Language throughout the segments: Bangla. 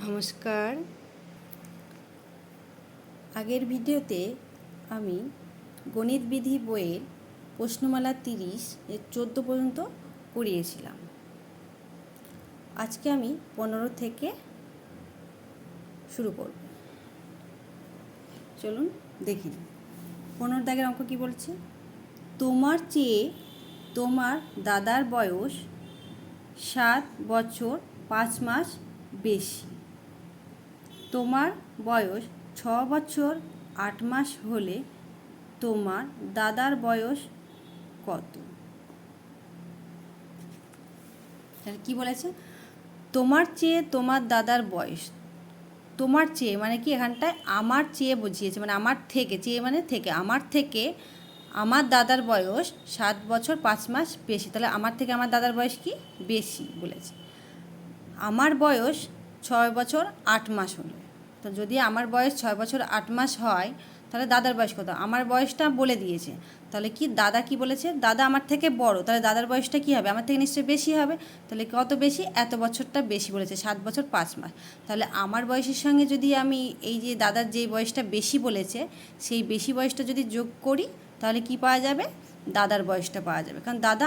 নমস্কার। আগের ভিডিওতে আমি গণিত বিধি বইয়ের প্রশ্নমালা তিরিশ এর চোদ্দ পর্যন্ত করিয়েছিলাম। আজকে আমি পনেরো থেকে শুরু করব। চলুন দেখি। পনেরো দাগের অঙ্ক কী বলছে? তোমার চেয়ে তোমার দাদার বয়স সাত বছর পাঁচ মাস বেশি। তোমার বয়স ছ বছর আট মাস হলে তোমার দাদার বয়স কত? কি বলেছে? তোমার চেয়ে তোমার দাদার বয়স, তোমার চেয়ে মানে কি এখানটায় আমার চেয়ে বুঝিয়েছে মানে আমার থেকে, চেয়ে মানে থেকে, আমার থেকে আমার দাদার বয়স সাত বছর পাঁচ মাস বেশি, তাহলে আমার থেকে আমার দাদার বয়স কি? বেশি বলেছে। আমার বয়স ছয় বছর আট মাস হলো। তো যদি আমার বয়স ছয় বছর আট মাস হয়, তাহলে দাদার বয়স কত? আমার বয়সটা বলে দিয়েছে। তাহলে কি দাদা কি বলেছে? দাদা আমার থেকে বড়, তাহলে দাদার বয়সটা কি হবে? আমার থেকে নিশ্চয়ই বেশি হবে। তাহলে কত বেশি? এত বছরটা বেশি বলেছে, সাত বছর পাঁচ মাস। তাহলে আমার বয়সের সঙ্গে যদি আমি এই যে দাদার যে বয়সটা বেশি বলেছে, সেই বেশি বয়সটা যদি যোগ করি, তাহলে কি পাওয়া যাবে? দাদার বয়সটা পাওয়া যাবে। কারণ দাদা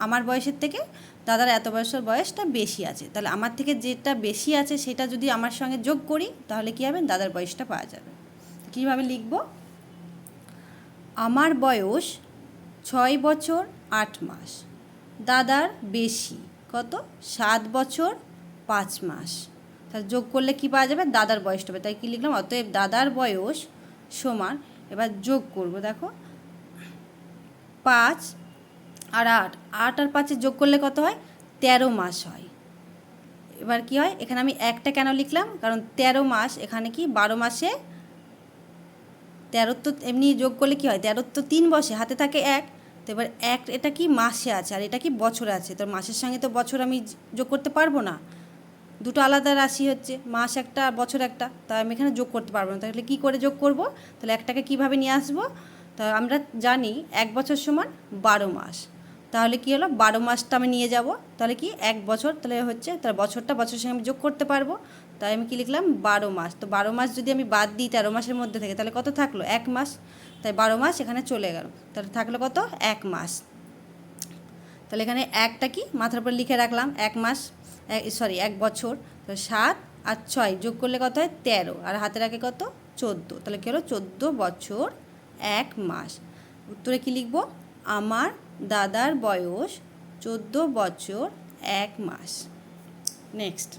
আমার বয়সের থেকে দাদার এত বয়সের বয়সটা বেশি আছে। তাহলে আমার থেকে যেটা বেশি আছে সেটা যদি আমার সঙ্গে যোগ করি, তাহলে কী হবে? দাদার বয়সটা পাওয়া যাবে। কীভাবে লিখব? আমার বয়স ছয় বছর আট মাস। দাদার বেশি কত? সাত বছর পাঁচ মাস। তাহলে যোগ করলে কী পাওয়া যাবে? দাদার বয়সটা হবে। তাই কী লিখলাম? অতএব দাদার বয়স সমান। এবার যোগ করব, দেখো। পাঁচ আর আট। আট আর পাঁচে যোগ করলে কত হয়? তেরো মাস হয়। এবার কি হয়? এখানে আমি একটা কেন লিখলাম? কারণ তেরো মাস এখানে কি? বারো মাসে তেরো তো এমনি যোগ করলে কি হয়? তেরো তো তিন বসে, হাতে থাকে এক। তো এবার এক এটা কি মাসে আছে? আর এটা কি বছর আছে? তো মাসের সঙ্গে তো বছর আমি যোগ করতে পারব না। দুটো আলাদা রাশি হচ্ছে, মাস একটা আর বছর একটা। তা আমি এখানে যোগ করতে পারব না। তাহলে কী করে যোগ করব? তাহলে একটাকে কীভাবে নিয়ে আসব? তা আমরা জানি এক বছর সমান বারো মাস। তাহলে কি হলো? বারো মাসটা আমি নিয়ে যাব। তাহলে কি? এক বছর, তাহলে হচ্ছে, তাহলে বছরটা বছরের সঙ্গে আমি যোগ করতে পারব। তাই আমি কি লিখলাম? বারো মাস। তো বারো মাস যদি আমি বাদ দিই তেরো মাসের মধ্যে থেকে, তাহলে কত থাকল? এক মাস। তাই বারো মাস এখানে চলে গেল। তাহলে থাকল কত? এক মাস। তাহলে এখানে একটা কি? মাথার উপর লিখে রাখলাম, এক মাস সরি, এক বছর। তো সাত আর ছয় যোগ করলে কত হয়? তেরো। আর হাতে রাখে কত? চোদ্দ। তাহলে কী হলো? চোদ্দ বছর, এক মাস। উত্তরে কি লিখব? আমার দাদার বয়স চোদ্দ বছর এক মাস। নেক্সট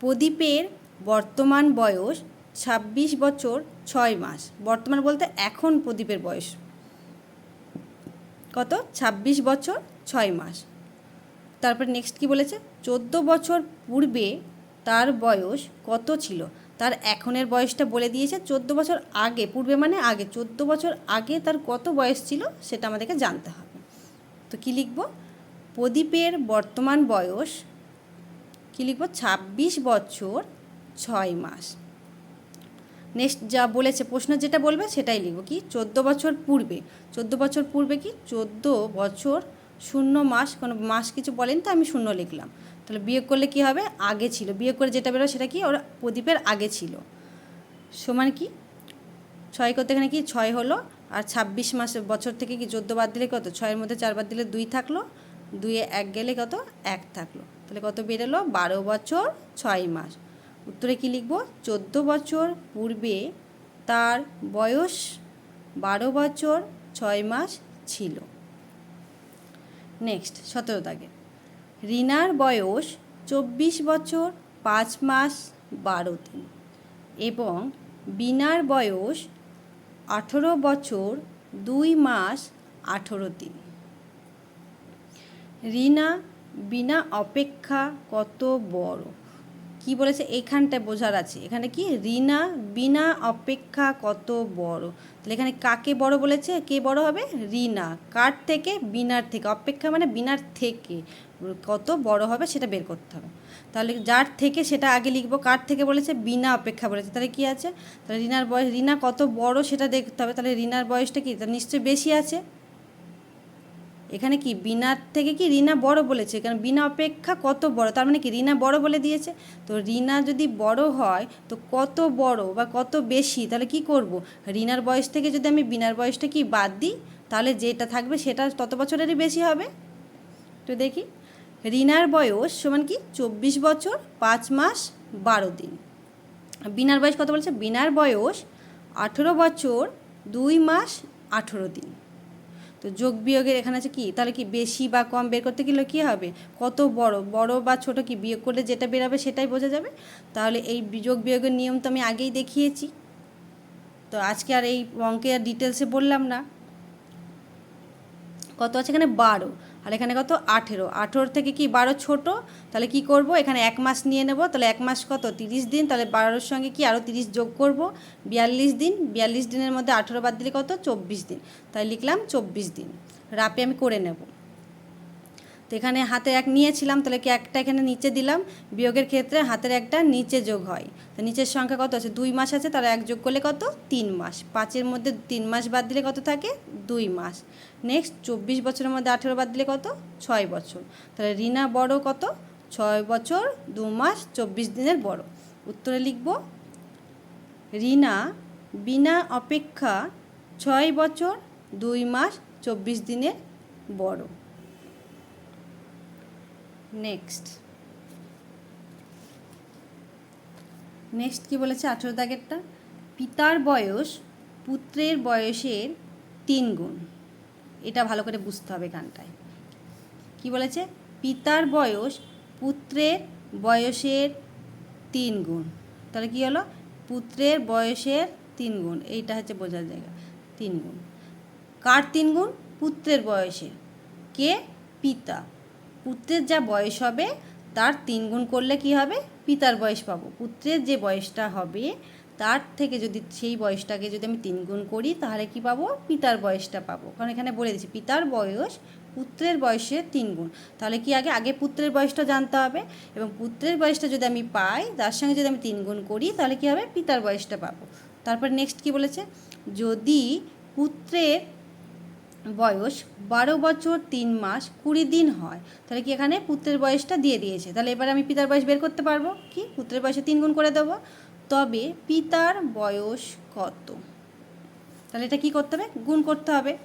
প্রদীপের বর্তমান বয়স ছাব্বিশ বছর ছয় মাস। বর্তমান বলতে এখন প্রদীপের বয়স। কত? ছাব্বিশ বছর ছয় মাস। তারপর নেক্সট কি বলেছে? চোদ্দ বছর পূর্বে তার বয়স কত ছিল? তার এখনের বয়সটা বলে দিয়েছে, চোদ্দ বছর আগে, পূর্বে মানে আগে, চোদ্দ বছর আগে তার কত বয়স ছিল সেটা আমাদেরকে জানতে হবে। তো কী লিখব? প্রদীপের বর্তমান বয়স, কী লিখব? ছাব্বিশ বছর ছয় মাস। নেক্সট যা বলেছে প্রশ্ন যেটা বলবে সেটাই লিখব কি? চোদ্দ বছর পূর্বে, চোদ্দ বছর পূর্বে কি? চোদ্দ বছর শূন্য মাস, কোনো মাস কিছু বলেন তো আমি শূন্য লিখলাম। তাহলে বিয়ে করলে কি হবে? আগে ছিল। বিয়ে করে যেটা বেরো সেটা কি? ওর প্রদীপের আগে ছিল। সমান কি? ছয় করতে এখানে কি? ছয় হলো। আর ছাব্বিশ মাস বছর থেকে কি চোদ্দ বাদ দিলে কত? ছয়ের মধ্যে চার বাদ দিলে দুই থাকল। দুইয়ে এক গেলে কত? এক থাকল। তাহলে কত বেরোলো? বারো বছর, ছয় মাস। উত্তরে কি লিখব? চোদ্দ বছর পূর্বে তার বয়স বারো বছর, ছয় মাস ছিল। নেক্সট সতেরো দাগে। রিনার বয়স চব্বিশ বছর, পাঁচ মাস, বারো দিন। এবং বিনার বয়স আঠেরো বছর, দুই মাস, আঠেরো দিন। রিনা, বিনা অপেক্ষা কত বড়? কি বলেছে? এইখানটায় বোঝার আছে। এখানে কি? রিনা, বিনা অপেক্ষা কত বড়? তাহলে এখানে কাকে বড় বলেছে? কে বড় হবে? রিনা। কার থেকে? বিনার থেকে। অপেক্ষা মানে বিনার থেকে। কত বড় হবে সেটা বের করতে হবে। তাহলে যার থেকে সেটা আগে লিখব। কার থেকে বলেছে? বিনা অপেক্ষা বলেছে। তাহলে কি আছে? তাহলে রিনার বয়স, রিনা কত বড় সেটা দেখতে হবে। তাহলে রিনার বয়সটা কি? তাহলে নিশ্চয়ই বেশি আছে। এখানে কি বিনার থেকে কি রিনা বড় বলেছে? কারণ বিনা অপেক্ষা কত বড়? তার মানে কি রিনা বড় বলে দিয়েছে? তো রিনা যদি বড় হয়, তো কত বড় বা কত বেশি? তাহলে কি করব? রিনার বয়স থেকে যদি আমি বিনার বয়সটা কি বাদ দিই, তাহলে যেটা থাকবে সেটা তত বছরেরই বেশি হবে। তো দেখি। রিনার বয়স সমান কি? চব্বিশ বছর, পাঁচ মাস, বারো দিন। বিনার বয়স কত বলছে? বিনার বয়স আঠেরো বছর, দুই মাস, আঠেরো দিন। তো যোগ বিয়োগের এখানে আছে কি? তাহলে কি বেশি বা কম বের করতে গেলে কী হবে? কত বড়? বড় বা ছোট কি? বিয়োগ করলে যেটা বেরাবে সেটাই বোঝা যাবে। তাহলে এই যোগ বিয়োগের নিয়ম তো আমি আগেই দেখিয়েছি। তো আজকে আর এই অঙ্কে আর ডিটেলসে বললাম না। কত আছে এখানে? বারো। আর এখানে কত? আঠেরো। আঠেরো থেকে কি বারো ছোট? তাহলে কি করব? এখানে এক মাস নিয়ে নেব। তাহলে এক মাস কত? তিরিশ দিন। তাহলে বারোর সঙ্গে কি আরও তিরিশ যোগ করব? বিয়াল্লিশ দিন। বিয়াল্লিশ দিনের মধ্যে আঠেরো বাদ দিলে কত? চব্বিশ দিন। তাই লিখলাম চব্বিশ দিন। রাপে আমি করে নেব। তো এখানে হাতে এক নিয়েছিলাম, তাহলে কি একটা এখানে নিচে দিলাম? বিয়োগের ক্ষেত্রে হাতের একটা নিচে যোগ হয়। তো নিচের সংখ্যা কত আছে? দুই মাস আছে, তাহলে এক যোগ করলে কত? তিন মাস। পাঁচের মধ্যে তিন মাস বাদ দিলে কত থাকে? দুই মাস। নেক্সট চব্বিশ বছরের মধ্যে আঠেরো বাদ দিলে কত? ছয় বছর। তাহলে রিনা বড় কত? ছয় বছর, দু মাস, চব্বিশ দিনের বড়। উত্তরে লিখব, রিনা বিনা অপেক্ষা ছয় বছর, দুই মাস, চব্বিশ দিনের বড়। নেক্সট। নেক্সট কি বলেছে আঠেরো দাগেরটা? পিতার বয়স পুত্রের বয়সের তিন গুণ। এটা ভালো করে বুঝতে হবে গানটায়। কি বলেছে? পিতার বয়স পুত্রের বয়সের তিন গুণ। তাহলে কি হলো? পুত্রের বয়সের তিন গুণ। এইটা হচ্ছে বোঝার জায়গা। তিন গুণ। কার তিন গুণ? পুত্রের বয়সের। কে? পিতা। পুত্রের যা বয়স হবে, তার তিন গুণ করলে কি হবে? পিতার বয়স পাবো। পুত্রের যে বয়সটা হবে, তার থেকে যদি সেই বয়সটাকে যদি আমি তিন গুণ করি, তাহলে কি পাবো? পিতার বয়সটা পাবো। কারণ এখানে বলে দিচ্ছি পিতার বয়স পুত্রের বয়সের তিন গুণ। তাহলে কি আগে আগে পুত্রের বয়সটা জানতে হবে। এবং পুত্রের বয়সটা যদি আমি পাই, তার সঙ্গে যদি আমি তিন গুণ করি, তাহলে কি হবে? পিতার বয়সটা পাবো। তারপর নেক্সট কি বলেছে? যদি পুত্রের বয়স বারো বছর তিন মাস কুড়ি দিন হয়। তাহলে কি এখানে পুত্রের বয়সটা দিয়ে দিয়েছে। তাহলে এবার আমি পিতার বয়স বের করতে পারব? কি? পুত্রের বয়সে তিন গুণ করে দেবো। তবে পিতার বয়স কত? তাহলে এটা কি করতে হবে? গুণ করতে হবে।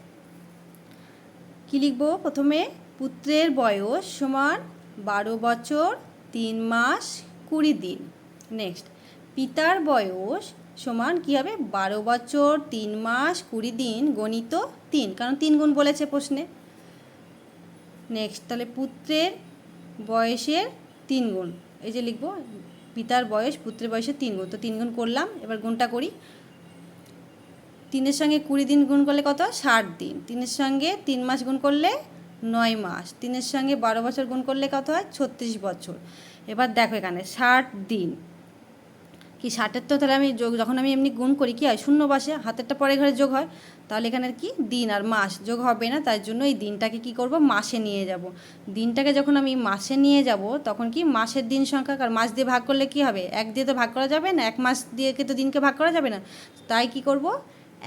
কি লিখব? প্রথমে পুত্রের বয়স সমান বারো বছর তিন মাস কুড়ি দিন। নেক্সট, পিতার বয়স সমান কী হবে? বারো বছর, তিন মাস, কুড়ি দিন, গণিত তিন। কারণ তিন গুণ বলেছে প্রশ্নে। নেক্সট তাহলে পুত্রের বয়সের তিন গুণ। এই যে লিখব, পিতার বয়স, পুত্রের বয়সের তিন গুণ। তো তিন গুণ করলাম, এবার গুণটা করি। তিনের সঙ্গে কুড়ি দিন গুণ করলে কত? ষাট দিন। তিনের সঙ্গে তিন মাস গুণ করলে নয় মাস। তিনের সঙ্গে বারো বছর গুণ করলে কত হয়? ছত্রিশ বছর। এবার দেখো এখানে, ষাট দিন। কি ষাটের তো তাহলে আমি যোগ যখন আমি এমনি গুণ করি, কি হয়? শূন্য বাসে, হাতেরটা পরে ঘরে যোগ হয়। তাহলে এখানে কি? দিন আর মাস যোগ হবে না তার জন্য এই দিনটাকে কি করব? মাসে নিয়ে যাব। দিনটাকে যখন আমি মাসে নিয়ে যাব, তখন কি? মাসের দিন সংখ্যা আর মাস দিয়ে ভাগ করলে কি হবে? এক দিয়ে তো ভাগ করা যাবে না, এক মাস দিয়ে তো দিনকে ভাগ করা যাবে না। তাই কি করব?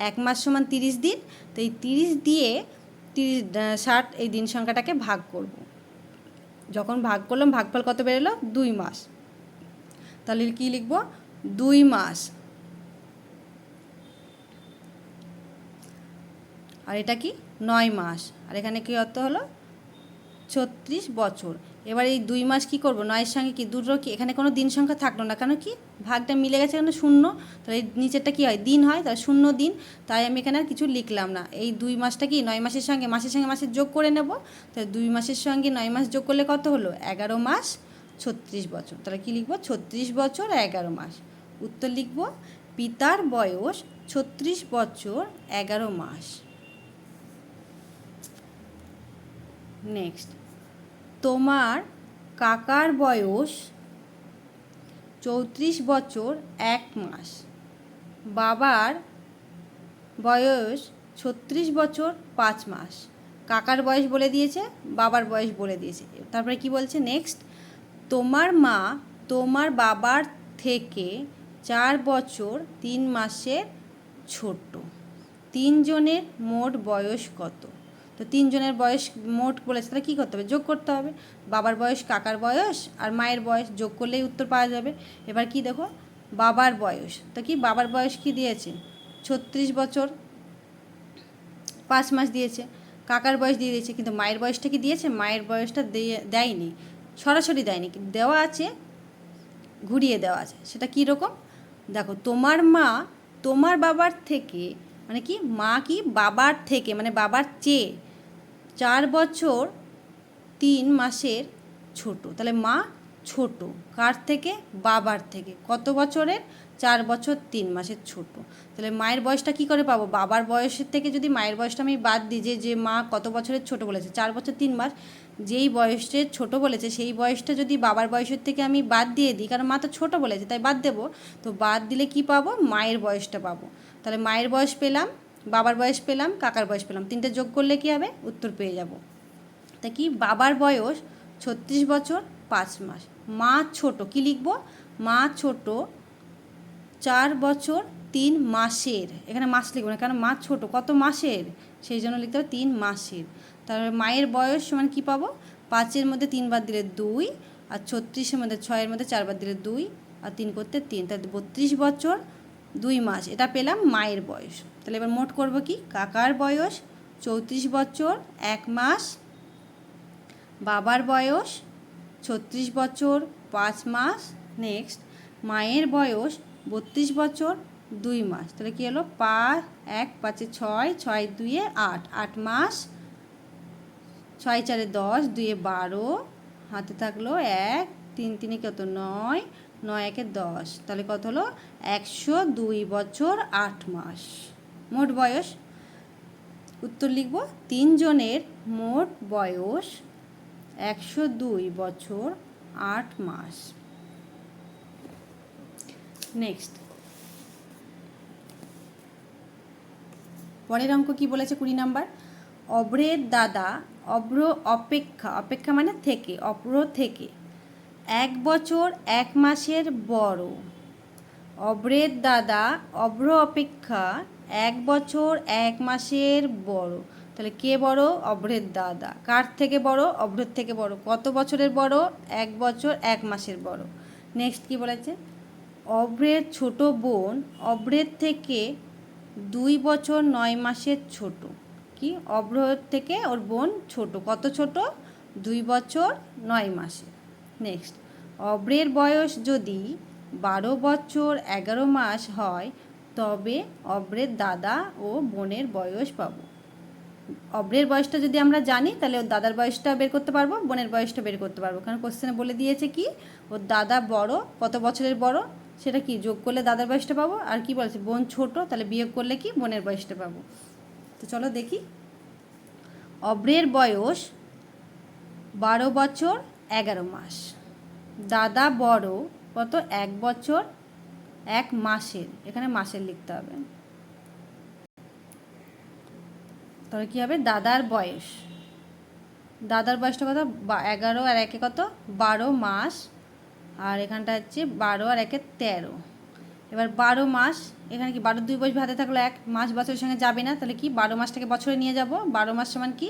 এক মাস সমান তিরিশ দিন, তো এই তিরিশ দিয়ে তিরিশ ষাট এই দিন সংখ্যাটাকে ভাগ করব। যখন ভাগ করলাম, ভাগফল কত বেরোলো? দুই মাস। তাহলে কি লিখব? দুই মাস। আর এটা কি? নয় মাস। আর এখানে কি অর্থ হলো? ছত্রিশ বছর। এবার এই দুই মাস কি করব? নয়ের সঙ্গে কি? দুটো কি? এখানে কোনো দিন সংখ্যা থাকল না। কেন কি? ভাগটা মিলে গেছে এখানে শূন্য। তাহলে নিচেরটা কি হয়? দিন হয়। তাহলে শূন্য দিন। তাই আমি এখানে আর কিছু লিখলাম না। এই দুই মাসটা কি? নয় মাসের সঙ্গে মাসের সঙ্গে মাসের যোগ করে নেব। তাহলে দুই মাসের সঙ্গে নয় মাস যোগ করলে কত হলো? এগারো মাস। ছত্রিশ বছর। তাহলে কি লিখব? ছত্রিশ বছর এগারো মাস। উত্তর লিখব, পিতার বয়স ছত্রিশ বছর এগারো মাস। নেক্সট তোমার কাকার বয়স চৌত্রিশ বছর এক মাস। বাবার বয়স ছত্রিশ বছর পাঁচ মাস। কাকার বয়স বলে দিয়েছে, বাবার বয়স বলে দিয়েছে। তারপরে কি বলছে? নেক্সট তোমার মা তোমার বাবার থেকে চার বছর তিন মাসের ছোট। তিনজনের মোট বয়স কত? তো তিনজনের বয়স মোট বলেছে, তাহলে কী করতে হবে? যোগ করতে হবে। বাবার বয়স কাকার বয়স আর মায়ের বয়স যোগ করলেই উত্তর পাওয়া যাবে। এবার কি দেখো? বাবার বয়স। তো কি বাবার বয়স কি দিয়েছে? ছত্রিশ বছর পাঁচ মাস দিয়েছে। কাকার বয়স দিয়ে দিয়েছে, কিন্তু মায়ের বয়সটা কি দিয়েছে? মায়ের বয়সটা দিয়ে দেয়নি। সরাসরি দেয়নি দেওয়া আছে, ঘুরিয়ে দেওয়া আছে। সেটা কী রকম? দেখো, তোমার মা তোমার বাবার থেকে মানে কি, মা কি বাবার থেকে মানে বাবার চেয়ে চার বছর তিন মাসের ছোট। তাহলে মা ছোট, কার থেকে? বাবার থেকে। কত বছরের? চার বছর, তিন মাসের ছোট। তাহলে মায়ের বয়সটা কি করে পাবো? বাবার বয়সের থেকে যদি মায়ের বয়সটা আমি বাদ দিই যে যে মা কত বছরের ছোট বলেছে, চার বছর, তিন মাস, যেই বয়সের ছোট বলেছে, সেই বয়সটা যদি বাবার বয়সের থেকে আমি বাদ দিয়ে দিই, কারণ মা তো ছোট বলেছে, তাই বাদ দেবো। তো বাদ দিলে কি পাবো? মায়ের বয়সটা পাবো। তাহলে মায়ের বয়স পেলাম, বাবার বয়স পেলাম, কাকার বয়স পেলাম। তিনটে যোগ করলে কি হবে? উত্তর পেয়ে যাব। তা কি? বাবার বয়স ছত্রিশ বছর, পাঁচ মাস। মা ছোট, কি লিখব? মা ছোট চার বছর, তিন মাসের। এখানে মাস লিখব না কারণ মা ছোট, কত মাসের? সেই জন্য লিখতে হবে তিন মাসের। তারপরে মায়ের বয়স সমান কী পাবো? পাঁচের মধ্যে তিনবার দিলে দুই, আর ছত্রিশের মধ্যে ছয়ের মধ্যে চারবার দিলে দুই, আর তিন করতে তিন। তাহলে বত্রিশ বছর, দুই মাস, এটা পেলাম মায়ের বয়স। তাহলে এবার মোট করব কি? কাকার বয়স, চৌত্রিশ বছর, এক মাস। বাবার বয়স, ছত্রিশ বছর, পাঁচ মাস। নেক্সট, মায়ের বয়স বত্রিশ বছর, দুই মাস। তাহলে কী হলো? পাঁচ, এক, পাঁচে ছয় ছয়, দুইয়ে আট। আট মাস, ছয় চারে দশ, দুইয়ে বারো। হাতে থাকল এক, তিন, তিনে কত? নয় নয়, একে দশ। তাহলে কত হলো? একশো দুই বছর, আট মাস। মোট বয়স? উত্তর লিখব। তিনজনের মোট বয়স একশো দুই বছর, আট মাস। নেক্সট পরের অঙ্ক কি বলেছে কুড়ি নাম্বার? অব্রের দাদা অব্র অপেক্ষা অপেক্ষা মানে থেকে, অব্র থেকে। এক বছর, এক মাসের বড়। অব্রের দাদা অব্র অপেক্ষা, এক বছর, এক মাসের বড়। তাহলে কে বড়? অব্রের দাদা। কার থেকে বড়? অব্রের থেকে বড়। কত বছরের বড়? এক বছর, এক মাসের বড়। নেক্সট কি বলেছে? অব্রের ছোট বোন, অব্রের থেকে দুই বছর নয় মাসের ছোট। কি? অব্র থেকে ওর বোন ছোট। কত ছোট? দুই বছর নয় মাসে নেক্সট অব্রের বয়স যদি বারো বছর এগারো মাস হয়, তবে অব্রের দাদা ও বোনের বয়স পাব। অব্রের বয়সটা যদি আমরা জানি, তাহলে ওর দাদার বয়সটা বের করতে পারব, বোনের বয়সটা বের করতে পারব। কারণ কোশ্চেনে বলে দিয়েছে কি? ওর দাদা বড়, কত বছরের বড়? সেটা কি, যোগ করলে দাদার বয়সটা পাবো? আর কি বলছে, বোন ছোট, তাহলে বিয়োগ করলে কি বোনের বয়সটা পাবো? তো চলো দেখি। অব্রের বয়স বারো বছর এগারো মাস। দাদা বড়, কত? এক বছর, এক মাসের। এখানে মাসের লিখতে হবে। তাহলে কী হবে? দাদার বয়স। দাদার বয়সটা কত? এগারো আর একে কত? বারো মাস। আর এখানটা হচ্ছে বারো আর একে তেরো। এবার বারো মাস, এখানে কি বারো দুই বছর হাতে থাকল এক মাস বছরের সঙ্গে যাবে না? তাহলে কি বারো মাসটাকে বছরে নিয়ে যাব? বারো মাস সমান কি?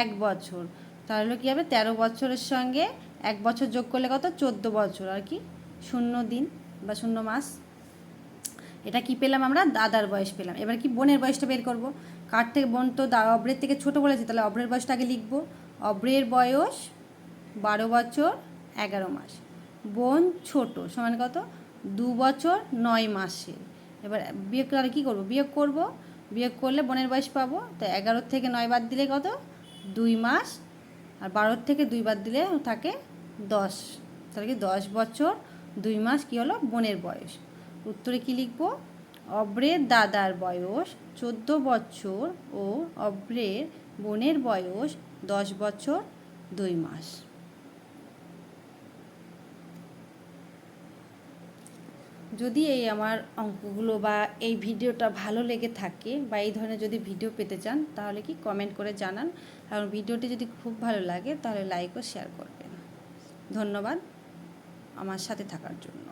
এক বছর। তাহলে কী হবে? তেরো বছরের সঙ্গে এক বছর যোগ করলে কত? চোদ্দ বছর। আর কি? শূন্য দিন বা শূন্য মাস। এটা কি পেলাম আমরা? দাদার বয়স পেলাম। এবার কি বোনের বয়সটা বের করব? কার থেকে? বোন তো অব্রের থেকে ছোট বলেছে। তাহলে অব্রের বয়সটা আগে লিখব। অব্রের বয়স বারো বছর এগারো মাস। বোন ছোট, সমান কত? দু বছর নয় মাসে। এবার বিয়ে করে কী করব? বিয়োগ করব। বিয়োগ করলে বোনের বয়স পাবো। তো এগারোর থেকে নয় বাদ দিলে কত? দুই মাস। আর বারোর থেকে দুই বাদ দিলে থাকে দশ। তাহলে কি দশ বছর, দুই মাস কী হলো? বোনের বয়স। উত্তরে কী লিখব? অব্রের দাদার বয়স চোদ্দ বছর ও অব্রের বোনের বয়স দশ বছর, দুই মাস। যদি এই আমার অঙ্কগুলো বা এই ভিডিওটা ভালো লেগে থাকে বা এই ধরনের যদি ভিডিও পেতে চান, তাহলে কি কমেন্ট করে জানান। কারণ ভিডিওটি যদি খুব ভালো লাগে, তাহলে লাইক ও শেয়ার করবেন। ধন্যবাদ আমার সাথে থাকার জন্য।